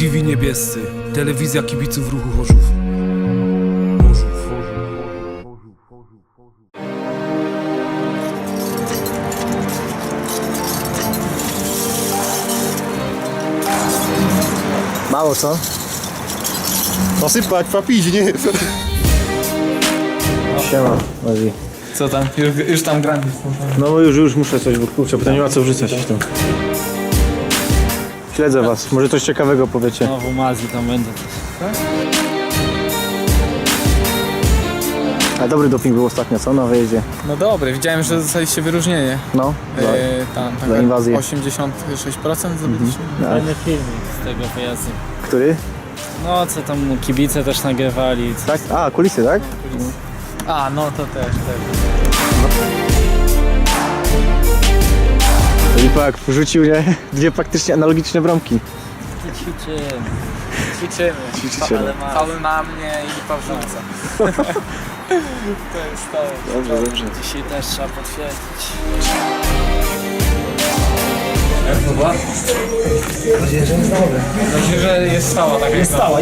TV Niebiescy, telewizja kibiców ruchu Chorzów. Mało co? Posypać, papić, nie? Siema, Ozzy. Co tam? Już, już tam gram. No już, już muszę coś, bo kurczę, bo to nie ma co wrzucać w tym. Śledzę was, może coś ciekawego powiecie. No w Umazji tam będę. A dobry doping był ostatnio, co? Na wyjeździe. No dobry, widziałem, że dostaliście wyróżnienie. No, E, tam, tam za inwazję. 86% zdobyliście. Fajny filmik z tego wyjazdu. który? No, co tam kibice też nagrywali. Co... Tak? A, kulisy, tak? A, no to też, też. Lipak rzucił, nie? Dwie praktycznie analogiczne bramki. Ćwiczymy. Ćwiczymy. Ćwiczycie. Ale ma... Cały na mnie i lipa wrzuca. to jest to. Dobrze, dobrze. Dzisiaj też trzeba potwierdzić. Myślę, że jest stała tak jest stała.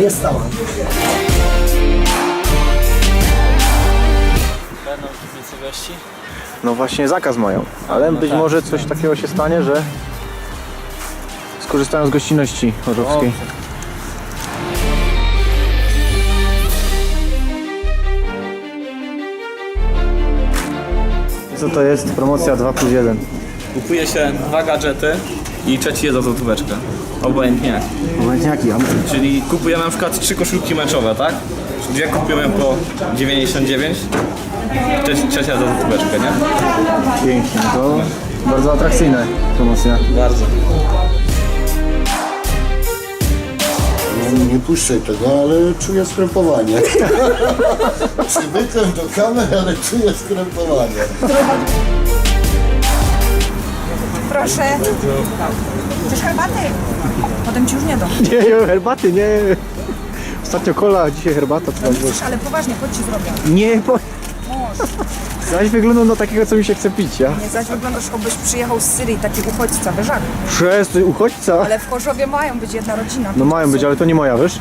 Będą kibice gości? No właśnie zakaz mają, ale być tak. może coś takiego się stanie, że skorzystają z gościnności chorzowskiej. Co to jest? Promocja 2 plus 1. Kupuje się dwa gadżety i trzeci jest za złotóweczkę. Obojętnie. Obojętniaki, a Czyli kupujemy na przykład trzy koszulki meczowe, tak? Dwie kupujemy po 99, trze- trzecia za złotóweczkę, nie? pięknie. To bardzo atrakcyjna promocja. Bardzo. Nie, nie puszczaj tego, ale czuję skrępowanie. Przywykłem do kamer, ale czuję skrępowanie. Proszę. Chcesz herbaty? Potem ci już nie dam. Nie, nie, herbaty, nie. Ostatnio kola, dzisiaj herbata. To Chcesz, ale poważnie, chodź ci zrobię. nie, bo... Zaś wyglądał na takiego, co mi się chce pić, ja? Nie zaś wyglądasz, jakbyś przyjechał z Syrii, taki uchodźca, wyżak. Przez uchodźca. Ale w Chorzowie mają być jedna rodzina. No mają być, ale to nie moja, wiesz?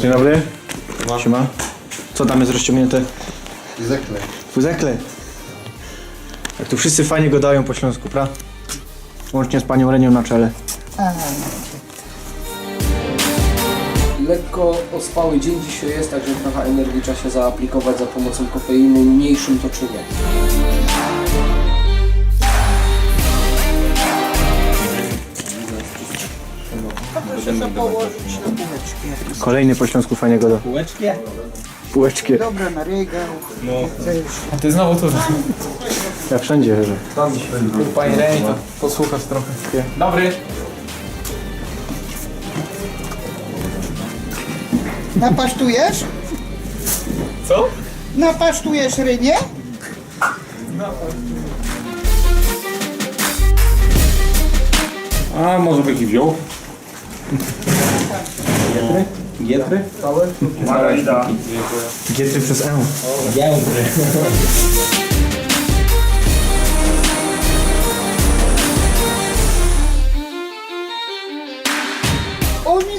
Dzień dobry. Siema. Co tam jest rozciągnięte? Zekle. Fuzekle. Jak tu wszyscy fajnie gadają po śląsku, pra? Łącznie z panią Renią na czele. Lekko ospały dzień dzisiaj jest, także trochę energii trzeba się zaaplikować za pomocą kofeiny mniejszym toczyniem. Kolejny po śląsku fajnie gada. Półeczki? Półeczki. A ty znowu tu. Ja wszędzie, że. Pani Reni, to posłuchasz trochę. Dobry. Napasztujesz? Co? Napasztujesz rynie? A może być i wziął? Gietry? Gietry przez E. On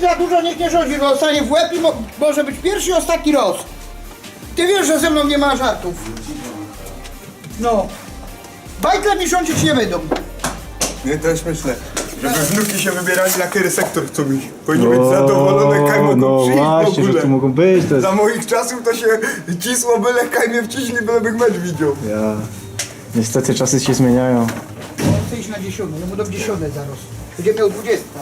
za dużo niech nie rządzi, bo dostanie w łeb i mo może być pierwszy i ostatni raz. Ty wiesz, że ze mną nie ma żartów. No. Bajtle mi rządzić nie będą. Nie, to jest myślę. Żeby wnuki się wybierali na który sektor chcą iść. Powinni być zadowolone, kaj mogą no przyjść właśnie, w ogóle. że tu mogą być, to jest... Za moich czasów to się cisło byle kaj mnie wciśli, byle mecz widział. Ja... Niestety czasy się zmieniają. Chcę iść na dziesiątą, no bo do dziesiątej zaraz. Będzie miał dwudziesta.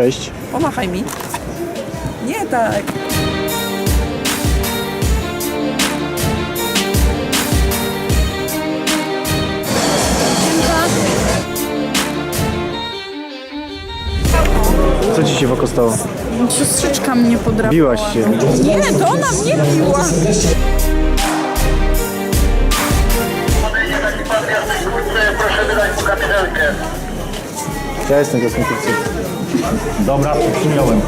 Cześć. Pomachaj mi. Nie tak. Co ci się w oko stało? Siostrzyczka mnie podrapała. Biłaś się. Nie, to ona mnie biła. Ja jestem kosmetyczny. Dobra, przyjąłem.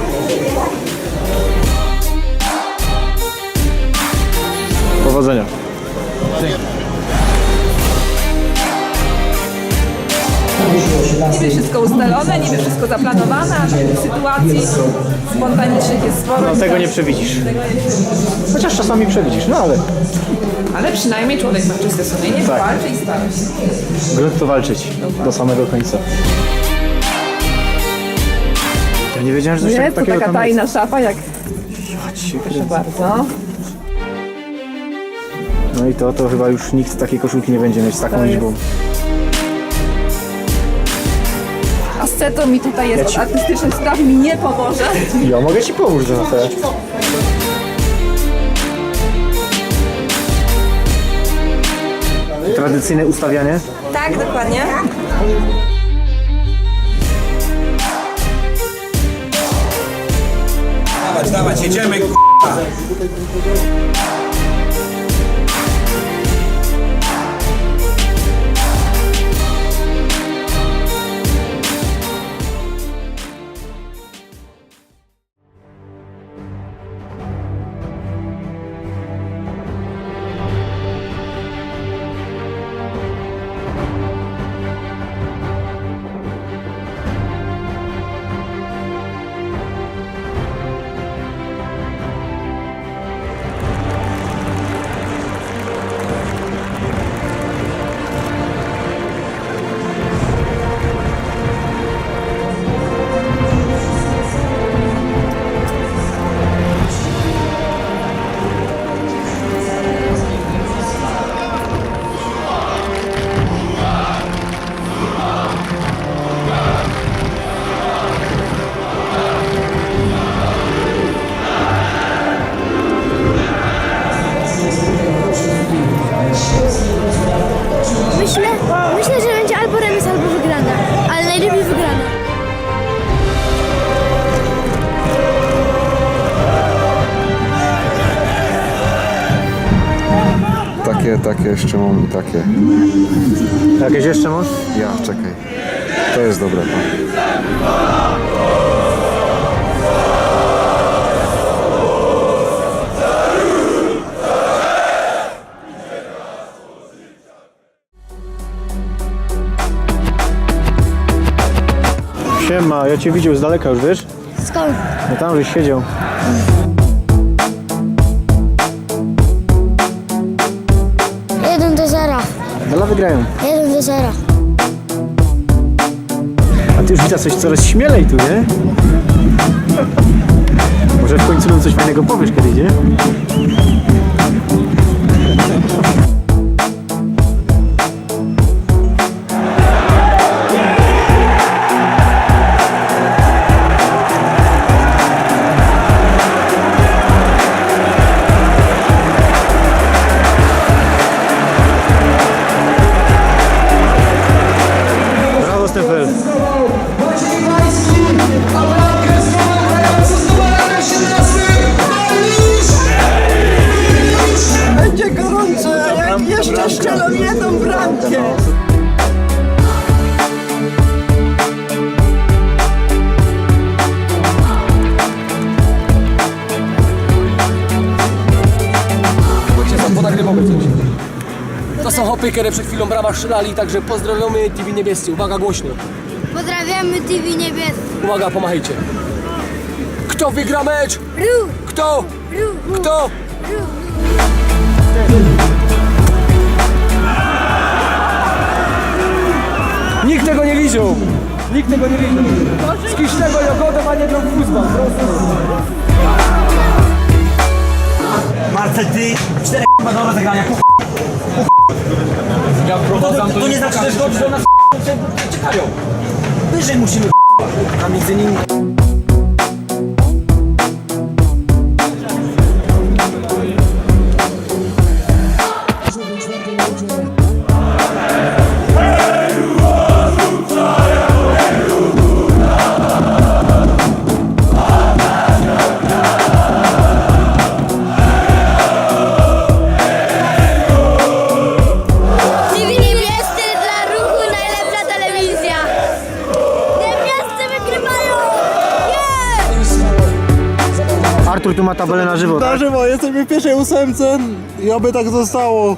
Powodzenia. Niby wszystko ustalone, niby wszystko zaplanowane, a takich sytuacji spontanicznych jest sporo. No tego nie przewidzisz. Tego nie przewidzisz. Chociaż czasami przewidzisz, no ale Ale przynajmniej człowiek ma czyste sumienie, Tak. walczy i stara się. grunt to walczyć do samego końca. Ja nie wiedziałem, że coś Jest to takiego taka tam jest. tajna szafa, jak... Proszę bardzo. No i to, to chyba już nikt takiej koszulki nie będzie mieć z taką To jest- liczbą. Asceto mi tutaj jest od artystycznych spraw mi nie pomoże. Ja mogę ci pomóc, Donatę. Tradycyjne ustawianie. Tak, dokładnie. Dawać, jedziemy, Myślę, Takie, jeszcze mam i takie. Jakieś jeszcze masz? Ja, czekaj. To jest dobre. Siema, ja cię widział z daleka już, wiesz? Skąd? No tam żeś siedział. Wygrają. Jeden do zera. A ty już widzę coś coraz śmielej tu, nie? Może w końcu nam coś fajnego powiesz kiedyś, nie? Są hopy, które przed chwilą brama strzelali, także pozdrawiamy TV Niebiescy. Uwaga głośno. Pozdrawiamy TV Niebieskie. Uwaga, pomachajcie. Kto wygra mecz? Ru, Kto? ru, ru, Kto? ru. Nikt tego nie widział. Nikt tego nie widział. Z Kisznego Jogodą, a nie grał w. Marcel, ty, cztery k***a dobre zagrania, ku... Ja wprowadzam To, to nie znaczy, że dobrze do nas czekają. Wyżej musimy A między nimi... tu ma tabelę na żywo, tak? żywo, jesteśmy w pierwszej ósemce i oby tak zostało.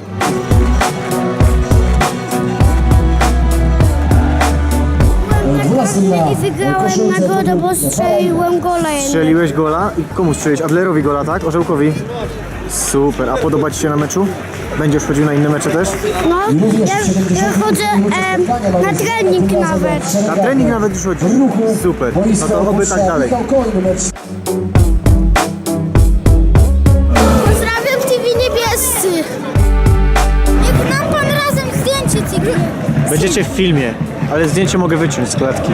I wygrałem nagrodę, bo strzeliłem gola jednego. Strzeliłeś gola i komu strzeliłeś? Adlerowi gola, tak? Orzełkowi? Super, a podoba Ci się na meczu? Będziesz chodził na inne mecze też? No, ja, ja chodzę em, na trening nawet. Na trening nawet już chodzi. Super, no to oby tak dalej. Będziecie w filmie, ale zdjęcie mogę wyciąć z klatki.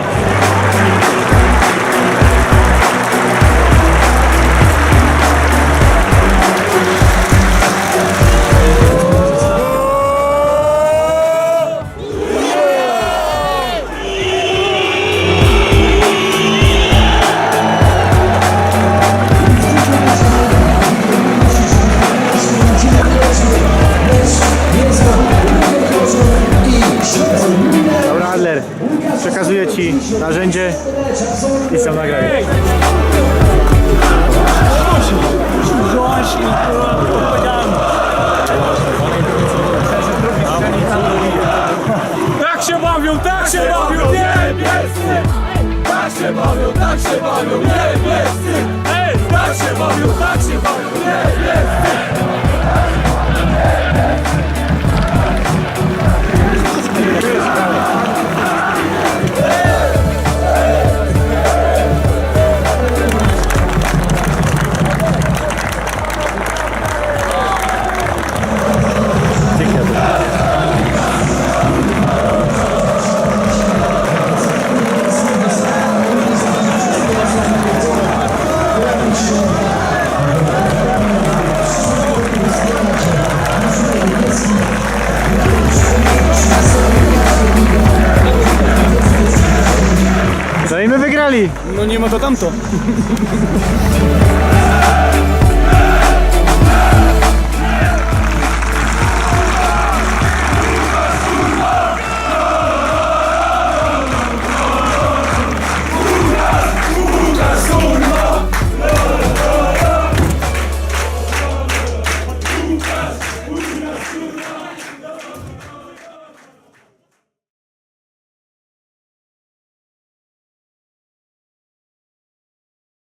Adler, przekazuję Ci narzędzie i sam nagranie. Tak się bawią, tak się bawią, niebiescy! Tak się bawią, tak się bawią, niebiescy! Tak się bawią, tak się bawią, niebiescy! No nie ma to tamto.